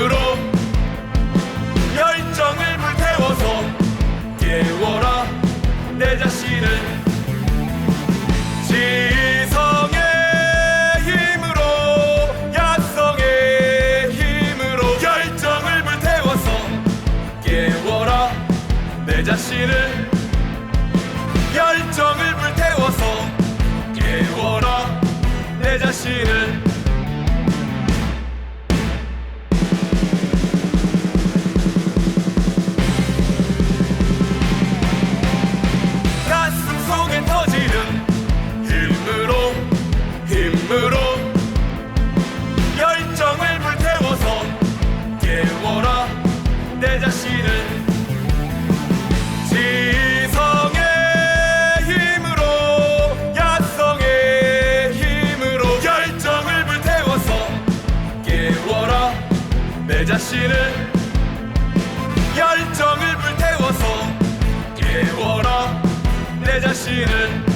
힘으로 열정을 불태워서 깨워라 내 자신을. 지성의 힘으로 야성의 힘으로 열정을 불태워서 깨워라 내 자신을. 열정을 불태워서 깨워라 내 자신을. 내 자신은 지성의 힘으로 야성의 힘으로 열정을 불태워서 깨워라. 내 자신을 열정을 불태워서 깨워라. 내 자신을